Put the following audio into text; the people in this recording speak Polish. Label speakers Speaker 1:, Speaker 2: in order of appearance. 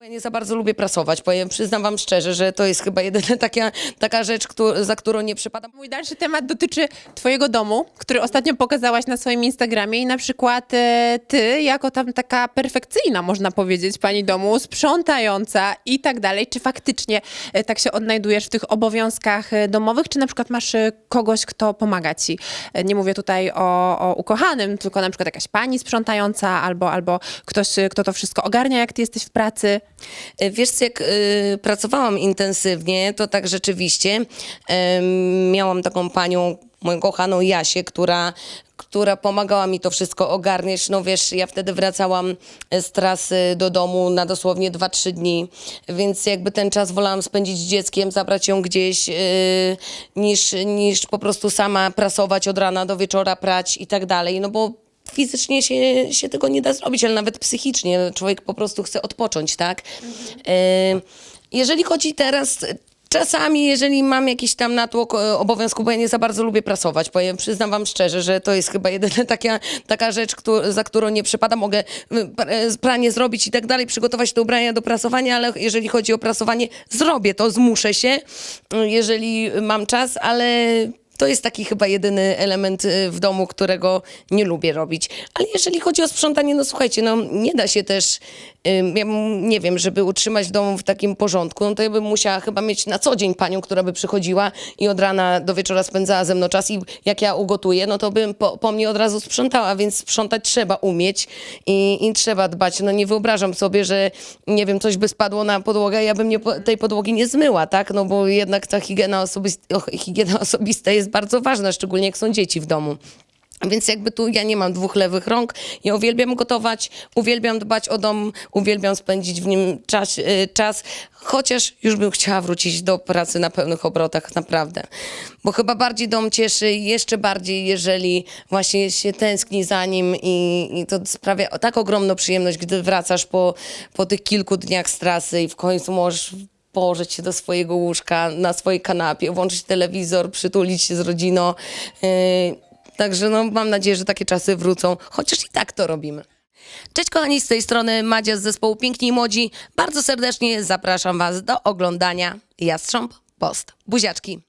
Speaker 1: Ja nie za bardzo lubię prasować, powiem, przyznam wam szczerze, że to jest chyba jedyna taka, taka rzecz, za którą nie przypadam.
Speaker 2: Mój dalszy temat dotyczy twojego domu, który ostatnio pokazałaś na swoim Instagramie i na przykład e, ty, jako tam taka perfekcyjna, można powiedzieć, pani domu, sprzątająca i tak dalej, czy faktycznie e, tak się odnajdujesz w tych obowiązkach e, domowych, czy na przykład masz e, kogoś, kto pomaga ci? E, Nie mówię tutaj o, o ukochanym, tylko na przykład jakaś pani sprzątająca albo, albo ktoś, e, kto to wszystko ogarnia, jak ty jesteś w pracy.
Speaker 1: E, Wiesz, jak y, pracowałam intensywnie, to tak rzeczywiście em, miałam taką panią, moją kochaną Jasię, która, która pomagała mi to wszystko ogarniać. No wiesz, ja wtedy wracałam z trasy do domu na dosłownie 2-3 dni, więc jakby ten czas wolałam spędzić z dzieckiem, zabrać ją gdzieś, y, niż, niż po prostu sama prasować od rana do wieczora, prać i tak dalej, no bo fizycznie się, się tego nie da zrobić, ale nawet psychicznie. Człowiek po prostu chce odpocząć, tak? E, Jeżeli chodzi teraz, czasami, jeżeli mam jakiś tam natłok e, obowiązku, bo ja nie za bardzo lubię prasować, powiem, przyznam wam szczerze, że to jest chyba jedyna taka, taka rzecz, któ- za którą nie przypadam, mogę e, pranie zrobić i tak dalej, przygotować te ubrania do prasowania, ale jeżeli chodzi o prasowanie, zrobię to, zmuszę się, jeżeli mam czas, ale to jest taki chyba jedyny element y, w domu, którego nie lubię robić. Ale jeżeli chodzi o sprzątanie, no słuchajcie, no nie da się też, ja nie wiem, żeby utrzymać dom w takim porządku, no to ja bym musiała chyba mieć na co dzień panią, która by przychodziła i od rana do wieczora spędzała ze mną czas i jak ja ugotuję, no to bym po, po mnie od razu sprzątała, więc sprzątać trzeba umieć i, i trzeba dbać. No nie wyobrażam sobie, że nie wiem, coś by spadło na podłogę, ja bym nie, tej podłogi nie zmyła, tak? No bo jednak ta higiena, osobista, higiena osobista jest bardzo ważna, szczególnie jak są dzieci w domu. Więc jakby tu ja nie mam dwóch lewych rąk. Ja uwielbiam gotować, uwielbiam dbać o dom, uwielbiam spędzić w nim czas, y, czas chociaż już bym chciała wrócić do pracy na pełnych obrotach, naprawdę. Bo chyba bardziej dom cieszy, jeszcze bardziej, jeżeli właśnie się tęskni za nim i, i to sprawia tak ogromną przyjemność, gdy wracasz po, po tych kilku dniach z trasy i w końcu możesz położyć się do swojego łóżka, na swojej kanapie, włączyć telewizor, przytulić się z rodziną. Yy, Także no, mam nadzieję, że takie czasy wrócą, chociaż i tak to robimy. Cześć kochani, z tej strony Madzia z zespołu Piękni i Młodzi. Bardzo serdecznie zapraszam Was do oglądania Jastrząb Post. Buziaczki!